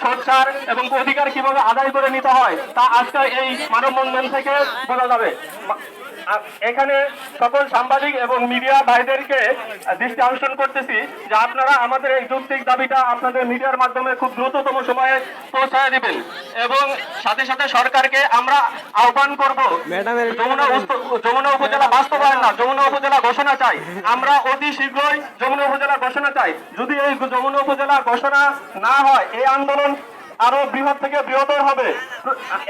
সোচ্চার এবং অধিকার কীভাবে আদায় করে নিতে হয়, তা আজকে এই মানববন্ধন থেকে বোঝা যাবে। এখানে সকল সাংবাদিক এবং মিডিয়া ভাইদেরকে দৃষ্টি আকর্ষণ করতেছি যে আপনারা আমাদের এই যৌক্তিক দাবিটা আপনাদের মিডিয়ার মাধ্যমে খুব দ্রুততম সময়ে পৌঁছায় দিবেন। এবং সাথে সাথে সরকারকে আমরা আহ্বান করব যমুনা যমুনা উপজেলা বাস্তবায়ন না যমুনা উপজেলা ঘোষণা চাই। আমরা অতি শীঘ্রই যমুনা উপজেলা ঘোষণা চাই। যদি এই যমুনা উপজেলা ঘোষণা না হয় এই আন্দোলন আরও বৃহৎ থেকে বৃহত্তর হবে।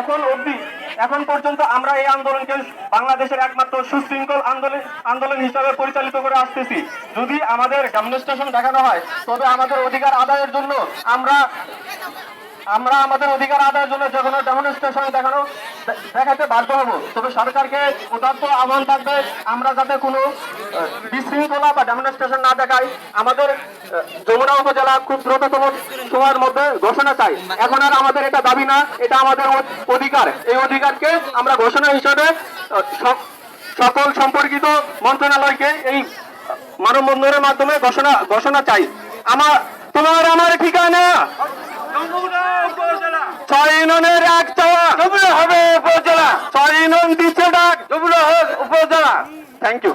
এখন অবধি, এখন পর্যন্ত আমরা এই আন্দোলনকে বাংলাদেশের একমাত্র সুশৃঙ্খল আন্দোলন আন্দোলন হিসাবে পরিচালিত করে আসতেছি। যদি আমাদের ডেমনস্ট্রেশন দেখানো হয়, তবে আমাদের অধিকার আদায়ের জন্য আমরা আমরা আমাদের অধিকার আদায়ের জন্য যে কোনো ডেমনস্ট্রেশন দেখানো, দেখাতে বাধ্য হব। তবে সরকারকে উদাত্ত আহ্বান থাকবে, আমরা যাতে কোনো বিশৃঙ্খলা বা ডেমনস্ট্রেশন না দেখাই আমাদের যমুনা উপজেলা খুব দ্রুততম সময়ের মধ্যে ঘোষণা চাই। এখন আর আমাদের এটা দাবি না এটা আমাদের অধিকার। এই অধিকারকে আমরা ঘোষণা হিসেবে সকল সম্পর্কিত মন্ত্রণালয়কে এই মানববন্ধনের মাধ্যমে ঘোষণা ঘোষণা চাই। আমার তোমার আমার ঠিকানা? ছয় ইউনিয়নের এক চাওয়া। হবে উপজেলা। ছয় ইউনিয়ন দিচ্ছে ডাক। জবুলা হোক উপজেলা। Thank you